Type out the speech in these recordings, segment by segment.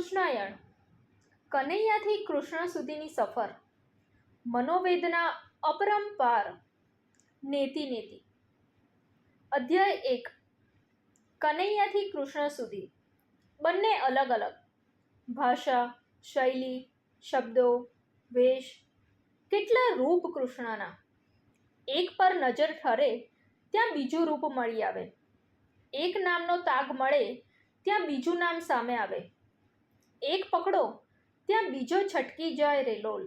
કૃષ્ણાયણ, કનૈયાથી કૃષ્ણ સુધીની સફર, મનોવેદના અપરંપાર, નેતિ નેતિ. અધ્યાય એક, કનૈયાથી કૃષ્ણ સુધી, બંને અલગ અલગ, ભાષા, શૈલી, શબ્દો, વેશ, કેટલા રૂપ કૃષ્ણના. એક પર નજર ઠરે, ત્યાં બીજું રૂપ મળી આવે. એક નામનો તાગ મળે, ત્યાં બીજું નામ સામે આવે. એક પકડો, ત્યાં બીજો છટકી જાય રેલોલ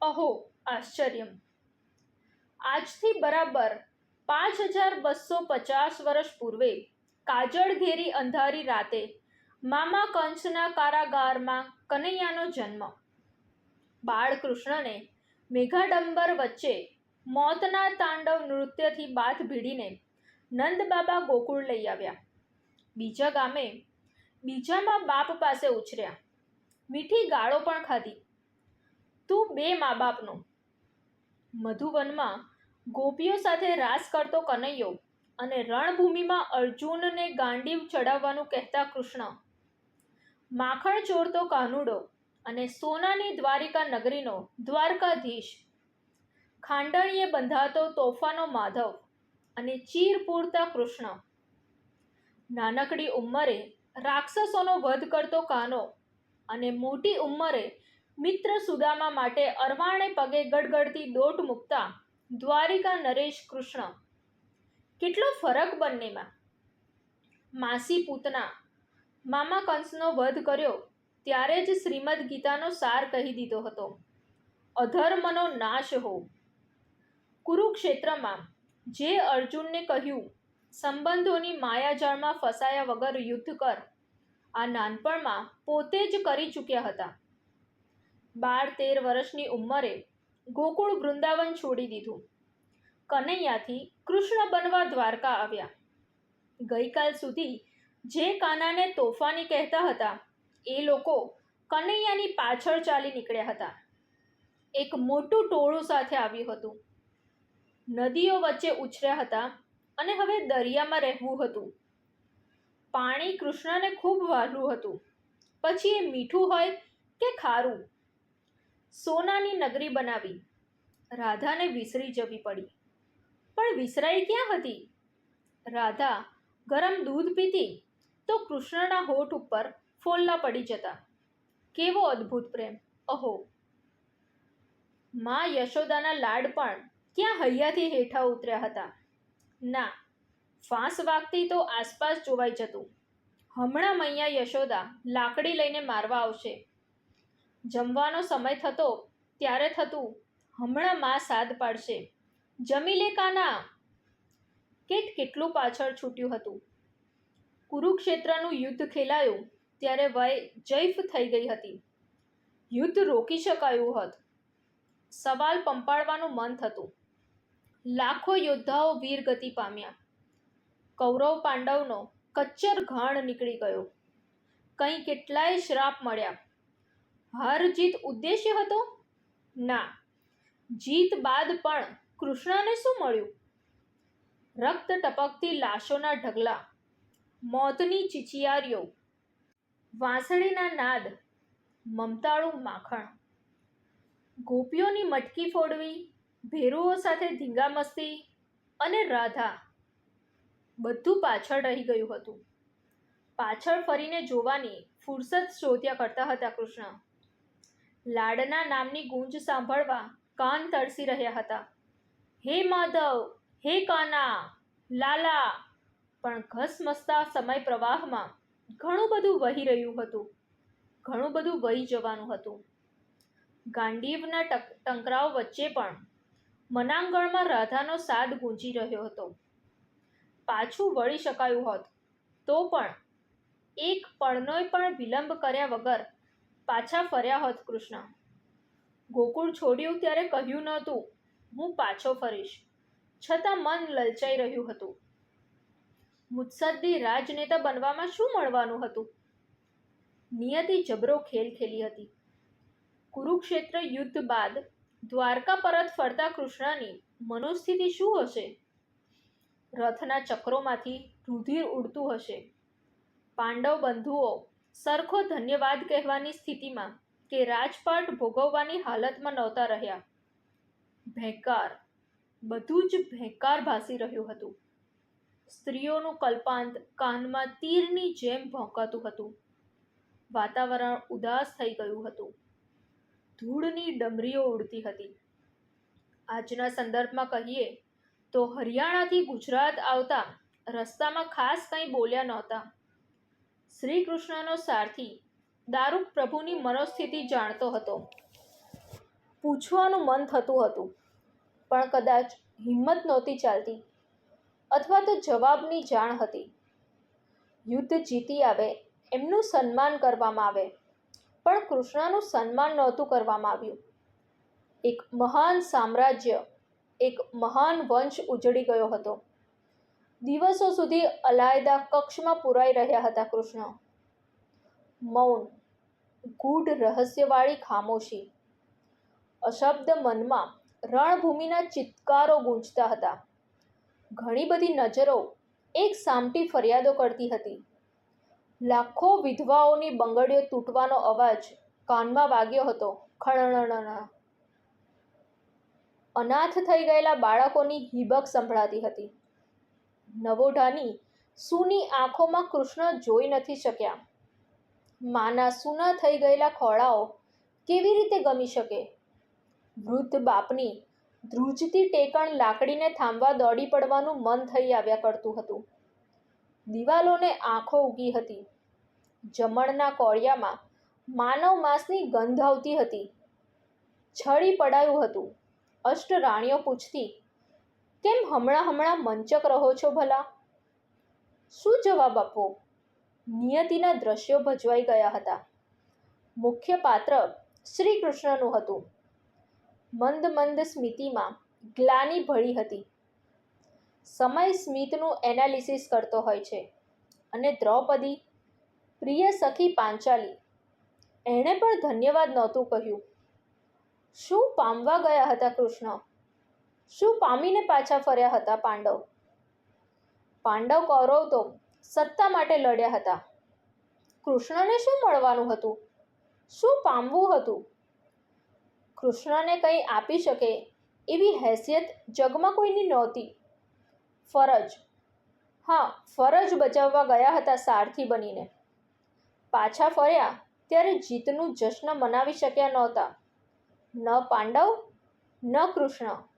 અહો આશ્ચર્યમ આજથી બરાબર પાંચ હજાર બસો પચાસ વર્ષ પૂર્વે, કાજળ ઘેરી અંધારી રાતે, મામા કંસના કારાગારમાં કનૈયાનો જન્મ. બાળકૃષ્ણને મેઘાડંબર વચ્ચે મોતના તાંડવ નૃત્યથી બાથ ભીડીને નંદબાબા ગોકુળ લઈ આવ્યા. બીજા ગામે બીજામાં બાપ પાસે ઉછર્યા. મીઠી ગાળો પણ ખાધી. તું બે મા બાપનો. મધુવનમાં ગોપીઓ સાથે રાસ કરતો કનૈયો અને રણભૂમિમાં અર્જુનને ગાંડીવ ચડાવવાનું કહેતા કૃષ્ણ. માખણ ચોરતો કાનુડો અને સોનાની દ્વારિકા નગરીનો દ્વારકાધીશ. ખાંડણીએ બંધાતો તોફાનો માધવ અને ચીર પૂરતા કૃષ્ણ. નાનકડી ઉંમરે રાક્ષસોનો વધ કરતો કાનો અને મોટી ઉંમરે મિત્ર સુદામા માટે અરવાણે પગે ગડગડતી દોટ મૂકતા દ્વારિકા નરેશ કૃષ્ણ. કેટલો ફરક બંનેમાં. માસી પૂતના મામા કંસનો વધ કર્યો ત્યારે જ શ્રીમદ ગીતાનો સાર કહી દીધો હતો. અધર્મનો નાશ હો. કુરુક્ષેત્રમાં જે અર્જુનને કહ્યું સંબંધોની માયાજાળમાં ફસાયા વગર યુદ્ધ કર. આ નાનપણમાં પોતે જ કરી ચૂક્યા હતા. બાર તેર વર્ષની ઉંમરે ગોકુળ વૃંદાવન છોડી દીધું. કનૈયાથી કૃષ્ણ બનવા દ્વારકા આવ્યા. ગઈકાલ સુધી જે કાનાને તોફાની કહેતા હતા, એ લોકો કનૈયાની પાછળ ચાલી નીકળ્યા હતા. એક મોટું ટોળું સાથે આવ્યું હતું. નદીઓ વચ્ચે ઉછર્યા હતા અને હવે દરિયામાં રહેવું હતું. પાણી કૃષ્ણને ખૂબ વહાલું હતું. પછી એ મીઠું હોય કે ખારું, સોનાની નગરી બનાવી. રાધાને વિસરી જવી પડી. પણ વિસરાઈ ક્યાં હતી? રાધા ગરમ દૂધ પીતી તો કૃષ્ણના હોઠ ઉપર ફોલ્લા પડી જતા. કેવો અદ્ભુત પ્રેમ. અહો. મા યશોદાના લાડ પણ ક્યાં હૈયાથી હેઠા ઉતર્યા હતા. ના, ફાંસ વાગતી તો આસપાસ જોવાઈ જતું. હમણાં મૈયા યશોદા લાકડી લઈને મારવા આવશે. જમવાનો સમય થતો ત્યારે થતું હમણાં માં સાદ પાડશે. જમી લે કાના? કેટ કેટલું પાછળ છૂટ્યું હતું. કુરુક્ષેત્રનું યુદ્ધ ખેલાયું ત્યારે વય જૈફ થઈ ગઈ હતી. યુદ્ધ રોકી શકાયું હોત. સવાલ પંપાડવાનું મન થતું. લાખો યોદ્ધાઓ વીરગતિ પામ્યા. કૌરવ પાંડવનો કચ્ચર ઘાણ નીકળી ગયો. કંઈ કેટલાય શ્રાપ મળ્યા. હાર જીત ઉદ્દેશ્ય હતો? ના. જીત બાદ પણ કૃષ્ણને શું મળ્યું? રક્ત ટપકતી લાશોના ઢગલા, મોતની ચીચિયારીઓ, વાંસળીના નાદ, મમતાળું માખણ. ગોપીઓની મટકી ફોડવી ભેરુઓ સાથે ધીંગામસ્તી અને રાધા બધું પાછળ રહી ગયું હતું. પાછળ ફરીને જોવાની ફુરસદ શોધ્યા કરતા હતા કૃષ્ણ. લાડના નામની ગુંજ સાંભળવા કાન તરસી રહ્યા હતા. હે માધવ, હે કાના, લાલા! પણ ઘસમસતા સમય પ્રવાહમાં ઘણું બધું વહી રહ્યું હતું. ઘણું બધું વહી જવાનું હતું. ગાંડીવના ટંકરાઓ વચ્ચે પણ મનાંગણમાં રાધાનો સાદ ગૂંજી રહ્યો હતો. પાછું વળી શકાયું હોત, તો પણ એક પળનોય પણ વિલંબ કર્યા વગર પાછા ફર્યા હોત કૃષ્ણ. ગોકુળ છોડ્યું ત્યારે કહ્યું નહોતું, હું પાછો ફરીશ. છતાં મન લલચાઈ રહ્યું હતું. મુત્સદ્દી રાજનેતા બનવામાં શું મળવાનું હતું? નિયતિ જબરો ખેલ ખેલી હતી. કુરુક્ષેત્ર યુદ્ધ બાદ દ્વારકા પરત ફરતા કૃષ્ણની મનોસ્થિતિ શું હશે? રથના ચક્રોમાંથી રુધિર ઉડતું હશે. પાંડવ બંધુઓ સરખો ધન્યવાદ કહેવાની સ્થિતિમાં કે રાજપાટ ભોગવવાની હાલતમાં નહોતા રહ્યા. ભેકાર, બધું જ ભેકાર ભાસી રહ્યું હતું. સ્ત્રીઓનું કલ્પાંત કાનમાં તીરની જેમ ભોંકાતું હતું. વાતાવરણ ઉદાસ થઈ ગયું હતું. ધૂળની ડમરીઓ ઉડતી હતી. આજના સંદર્ભમાં કહીએ તો હરિયાણાથી ગુજરાત આવતા રસ્તામાં ખાસ કંઈ બોલ્યા નહોતા. શ્રી કૃષ્ણનો સારથી દારૂક પ્રભુની મનોસ્થિતિ જાણતો હતો. પૂછવાનું મન થતું હતું, પણ કદાચ હિંમત નહોતી ચાલતી અથવા તો જવાબની જાણ હતી. યુદ્ધ જીતી આવે, એમનું સન્માન કરવામાં આવે. પણ કૃષ્ણનું સન્માન નહોતું કરવામાં આવ્યું. એક મહાન સામ્રાજ્ય, એક મહાન વંશ ઉજળી ગયો હતો. દિવસો સુધી અલાયદા કક્ષમાં પુરાઈ રહ્યા હતા કૃષ્ણ. મૌન, ગૂઢ રહસ્યવાળી ખામોશી. અશબ્દ મનમાં રણભૂમિના ચિત્કારો ગૂંજતા હતા. ઘણી બધી નજરો એક સામટી ફરિયાદો કરતી હતી. લાખો વિધવાઓની બંગડીઓ તૂટવાનો અવાજ કાનમાં વાગ્યો હતો. ખણણણ અનાથ થઈ ગયેલા બાળકોની હિબક સંભળાતી હતી. નવોઢાની સૂની આંખોમાં કૃષ્ણ જોઈ નથી શક્યા. માના સૂના થઈ ગયેલા ખોળાઓ કેવી રીતે ગમી શકે? વૃદ્ધ બાપની ધ્રુજતી ટેકણ લાકડીને થાંભવા દોડી પડવાનું મન થઈ આવ્યા કરતું હતું. દિવાલોને આંખો ઉગી હતી. જમણના કોળિયામાં માનવ માંસની ગંધ આવતી હતી. છળી પડાયું હતું. અષ્ટ રાણીઓ પૂછતી, કેમ હમણાં હમણાં મંચક રહો છો ભલા? શું જવાબ આપવો? નિયતિના દ્રશ્યો ભજવાઈ ગયા હતા. મુખ્ય પાત્ર શ્રી કૃષ્ણનું હતું. મંદ મંદ સ્મિતિમાં ગ્લાની ભળી હતી. સમય સ્મિતનું એનાલિસિસ કરતો હોય છે. અને દ્રૌપદી, પ્રિય સખી પાંચાલી, એણે પણ ધન્યવાદ નહોતું કહ્યું. શું પામવા ગયા હતા કૃષ્ણ? શું પામીને પાછા ફર્યા હતા પાંડવ? પાંડવ કૌરવ તો સત્તા માટે લડ્યા હતા. કૃષ્ણને શું મળવાનું હતું? શું પામવું હતું? કૃષ્ણને કંઈ આપી શકે એવી હેસિયત જગમાં કોઈની નહોતી. ફરજ. હા, ફરજ બજાવવા ગયા હતા સારથી બનીને. પાછા ફર્યા ત્યારે જીતનું જશ્ન મનાવી શક્યા નહોતા. ન પાંડવ, ન કૃષ્ણ.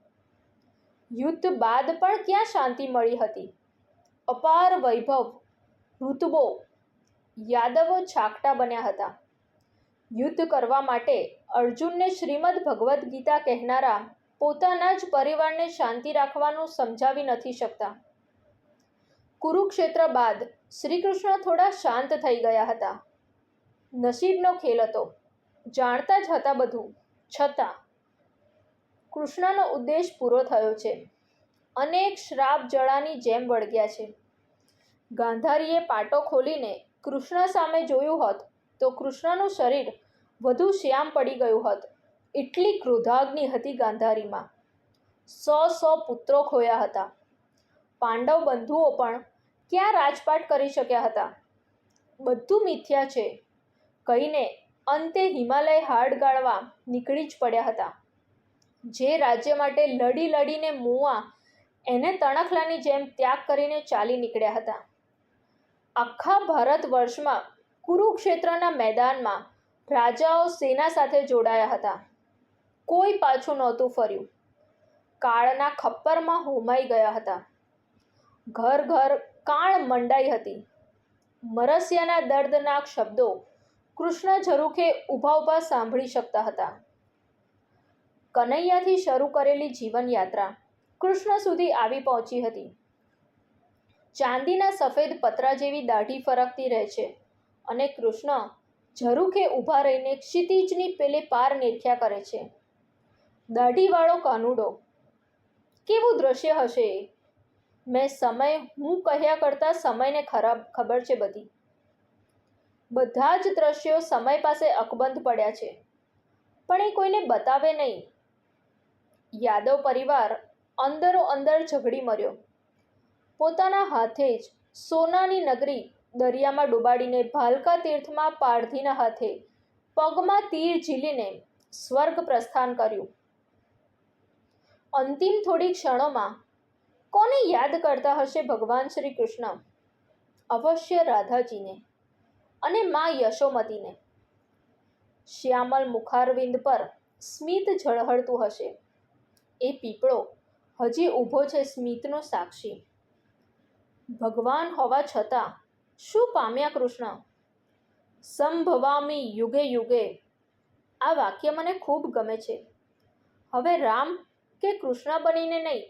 યુદ્ધ બાદ પણ ક્યાં શાંતિ મળી હતી. અપાર વૈભવ, ઋતુબો, યાદવો છાકટા બન્યા હતા. યુદ્ધ કરવા માટે અર્જુનને શ્રીમદ ભગવદ્ ગીતા કહેનારા પોતાના જ પરિવારને શાંતિ રાખવાનું સમજાવી નથી શકતા. કુરુક્ષેત્ર બાદ શ્રીકૃષ્ણ થોડા શાંત થઈ ગયા હતા. નસીબનો ખેલ હતો. જાણતા જ હતા બધું. છતાં કૃષ્ણનો ઉદ્દેશ પૂરો થયો છે. અનેક શ્રાપ જળાની જેમ વળગ્યા છે. ગાંધારીએ પાટો ખોલીને કૃષ્ણ સામે જોયું હોત તો કૃષ્ણનું શરીર વધુ શ્યામ પડી ગયું હોત. એટલી ક્રોધાગ્નિ હતી ગાંધારીમાં. સો સો પુત્રો ખોયા હતા. પાંડવ બંધુઓ પણ ક્યાં રાજપાટ કરી શક્યા હતા? બધું મિથ્યા છે. કહીને અંતે હિમાલય હાડ ગાળવા નીકળી જ પડ્યા હતા. જે રાજ્ય માટે લડી લડીને મુવા એને તણખલાની જેમ ત્યાગ કરીને ચાલી નીકળ્યા હતા. આખા ભારત વર્ષમાં કુરુક્ષેત્રના મેદાનમાં રાજાઓ સેના સાથે જોડાયા હતા. કોઈ પાછું નહોતું ફર્યું. કાળના ખપ્પરમાં હોમાઈ ગયા હતા. ઘર ઘર કાળ મંડાઈ હતી. મરસિયાના દર્દનાક શબ્દો કૃષ્ણ ઝરૂખે ઊભા ઊભા સાંભળી શકતા હતા. કનૈયાથી શરૂ કરેલી જીવનયાત્રા કૃષ્ણ સુધી આવી પહોંચી હતી. ચાંદીના સફેદ પતરા જેવી દાઢી ફરકતી રહે છે અને કૃષ્ણ ઝરૂખે ઊભા રહીને ક્ષિતિજની પેલે પાર નિરખ્યા કરે છે. દાઢીવાળો કાનુડો. કેવું દ્રશ્ય હશે મેં સમય, હું કહ્યા કરતાં સમયને ખરાબ, ખબર છે બધી. બધા જ દ્રશ્યો સમય પાસે અકબંધ પડ્યા છે. પણ એ કોઈને બતાવે નહીં. યાદવ પરિવાર અંદરો અંદર ઝઘડી મર્યો. પોતાના હાથે જ સોનાની નગરી દરિયામાં ડૂબાડીને ભાલકા તીર્થમાં પારધીના હાથે પગમાં તીર ઝીલીને સ્વર્ગ પ્રસ્થાન કર્યું. અંતિમ થોડી ક્ષણોમાં કોને યાદ કરતા હશે ભગવાન શ્રી કૃષ્ણ? અવશ્ય રાધાજીને અને મા યશોમતીને. શ્યામલ મુખારવિંદ પર સ્મિત ઝળહળતું હશે. એ પીપળો હજી ઊભો છે સ્મિતનો સાક્ષી. ભગવાન હોવા છતાં શું પામ્યા કૃષ્ણ? સંભવામી યુગે યુગે આ વાક્ય મને ખૂબ ગમે છે. હવે રામ કે કૃષ્ણ બનીને નહીં,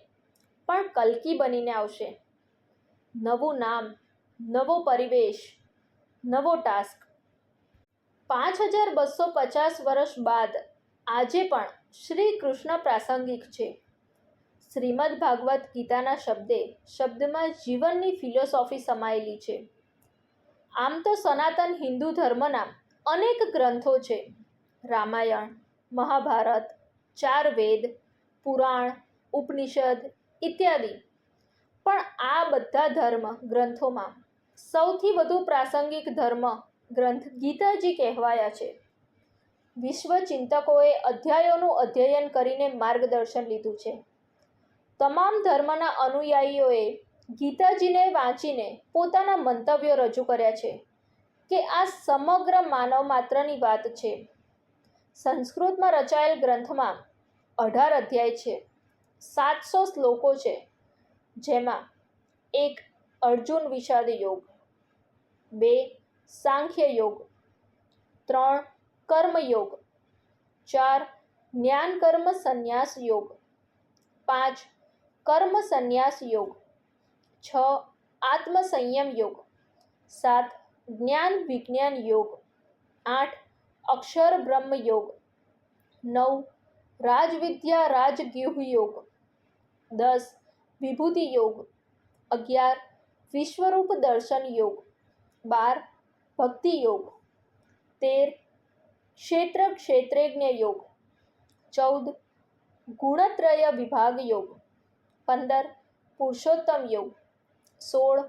પણ કલ્કી બનીને આવશે. નવું નામ, નવો પરિવેશ, નવો ટાસ્ક. પાંચ હજાર બસો પચાસ વર્ષ બાદ આજે પણ શ્રી કૃષ્ણ પ્રાસંગિક છે. શ્રીમદ ભાગવત ગીતાના શબ્દે શબ્દમાં જીવનની ફિલોસોફી સમાયેલી છે. આમ તો સનાતન હિન્દુ ધર્મના અનેક ગ્રંથો છે. રામાયણ, મહાભારત, ચાર વેદ પુરાણ, ઉપનિષદ ઇત્યાદિ. પણ આ બધા ધર્મ ગ્રંથોમાં સૌથી વધુ પ્રાસંગિક ધર્મ ગ્રંથ ગીતાજી કહેવાયા છે. વિશ્વ ચિંતકોએ અધ્યાયોનું અધ્યયન કરીને માર્ગદર્શન લીધું છે. તમામ ધર્મના અનુયાયીઓએ ગીતાજીને વાંચીને પોતાના મંતવ્યો રજૂ કર્યા છે કે આ સમગ્ર માનવ માત્રની વાત છે. સંસ્કૃતમાં રચાયેલ ગ્રંથમાં અઢાર અધ્યાય છે. સાતસો શ્લોકો છે. જેમાં એક અર્જુન વિષાદ યોગ, બે સાંખ્ય યોગ, ત્રણ કર્મયોગ ચાર જ્ઞાન કર્મ સંન્યાસ યોગ, પાંચ કર્મ સંન્યાસ યોગ, છ આત્મ સંયમ યોગ, સાત જ્ઞાન વિજ્ઞાન યોગ, આઠ અક્ષર બ્રહ્મ યોગ, નવ રાજવિદ્યા રાજગ્યુહ યોગ, દસ, વિભૂતિ યોગ, અગિયાર, વિશ્વરૂપ દર્શન યોગ, બાર, ભક્તિ યોગ, તેર, ક્ષેત્ર ક્ષેત્રજ્ઞ યોગ, ચૌદ, ગુણત્રય વિભાગ યોગ, પંદર, પુરુષોત્તમ યોગ, સોળ,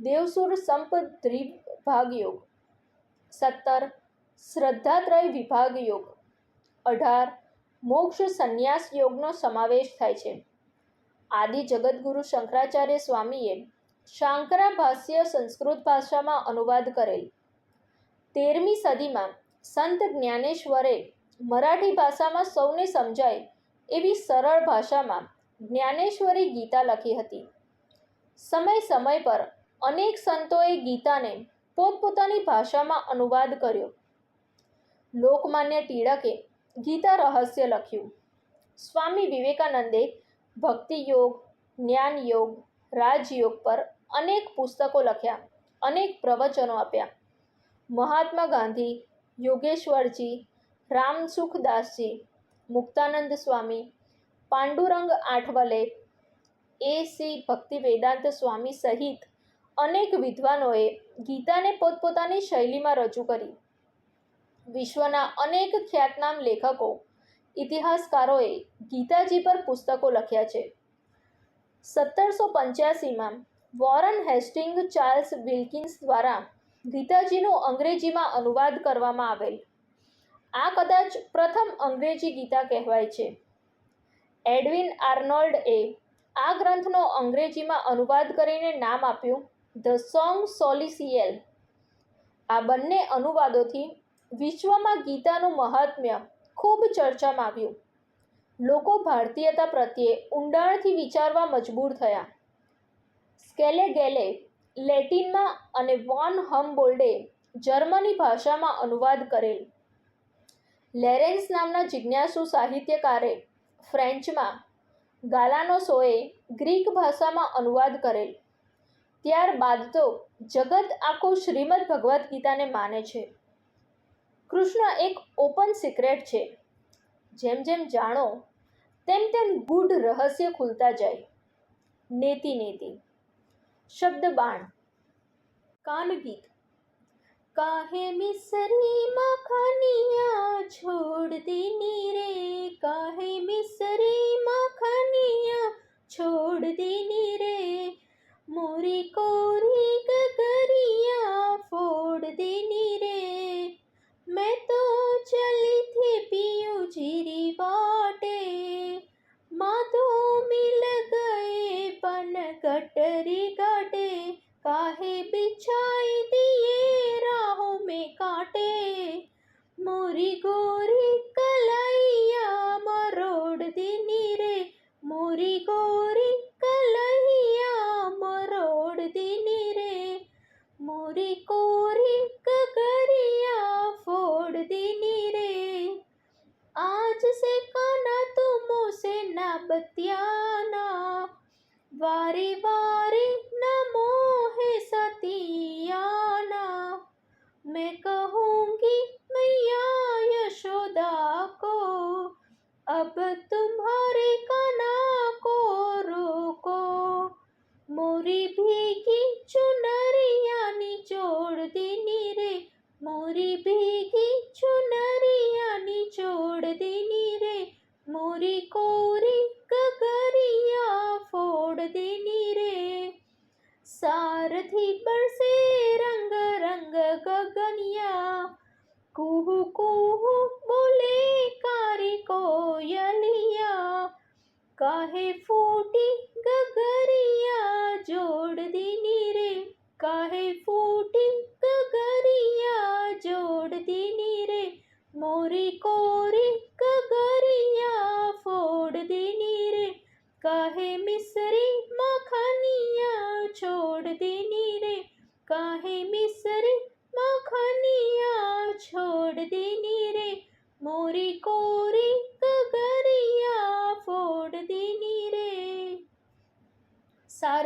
દેવસુર સંપ દ્વિભાગ યોગ, સત્તર, શ્રદ્ધાત્રય વિભાગ યોગ, અઢાર મોક્ષ સંન્યાસ યોગનો સમાવેશ થાય છે. આદિ જગદગુરુ શંકરાચાર્ય સ્વામીએ શાંકરા ભાષ્ય સંસ્કૃત ભાષામાં અનુવાદ કરેલ. તેરમી સદીમાં સંત જ્ઞાનેશ્વરે મરાઠી ભાષામાં સૌને સમજાય એવી સરળ ભાષામાં જ્ઞાનેશ્વરી ગીતા લખી હતી. સમય સમય પર અનેક સંતોએ ગીતાને પોતપોતાની ભાષામાં અનુવાદ કર્યો. લોકમાન્ય ટિળકે ગીતા રહસ્ય લખ્યું. સ્વામી વિવેકાનંદે ભક્તિ યોગ, જ્ઞાન યોગ રાજયોગ પર અનેક પુસ્તકો લખ્યા, અનેક પ્રવચનો આપ્યા. મહાત્મા ગાંધી, યોગેશ્વરજી, રામસુખદાસજી, મુક્તાનંદ સ્વામી, પાંડુરંગ આઠવલે, એ સી ભક્તિ વેદાંત સ્વામી સહિત અનેક વિદ્વાનોએ ગીતાને પોતપોતાની શૈલીમાં રજૂ કરી. વિશ્વના અનેક ખ્યાતનામ લેખકો, ઇતિહાસકારોએ ગીતાજી પર પુસ્તકો લખ્યા છે. સત્તરસો પંચ્યાસીમાં વોરન હેસ્ટિંગ ચાર્લ્સ વિલ્કિન્સ દ્વારા ગીતાજીનો અંગ્રેજીમાં અનુવાદ કરવામાં આવેલ. આ કદાચ પ્રથમ અંગ્રેજી ગીતા કહેવાય છે. એડવિન આર્નોલ્ડએ આ ગ્રંથનો અંગ્રેજીમાં અનુવાદ કરીને નામ આપ્યું ધ સોંગ સોલિસિયલ. આ બંને અનુવાદોથી વિશ્વમાં ગીતાનું મહાત્મ્ય ખૂબ ચર્ચામાં આવ્યું. લોકો ભારતીયતા પ્રત્યે ઊંડાણથી વિચારવા મજબૂર થયા. સ્કેલે ગેલે લેટિનમાં અને વોન હમબોલ્ડે જર્મની ભાષામાં અનુવાદ કરેલ. લેરેન્સ નામના જિજ્ઞાસુ સાહિત્યકારે ફ્રેન્ચમાં ગાલાનોસોએ ગ્રીક ભાષામાં અનુવાદ કરેલ. ત્યારબાદ તો જગત આખું શ્રીમદ ભગવદ્ ગીતાને માને છે. કૃષ્ણ એક ઓપન સિક્રેટ છે. જેમ જેમ જાણો, તેમ તેમ ગૂઢ રહસ્ય ખુલતા જાય. નેતિ નેતિ. શબ્દ બાણ. કાનગીત કાહે મિસરી મખનિયા છોડ દેની ದಿನ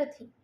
Merci.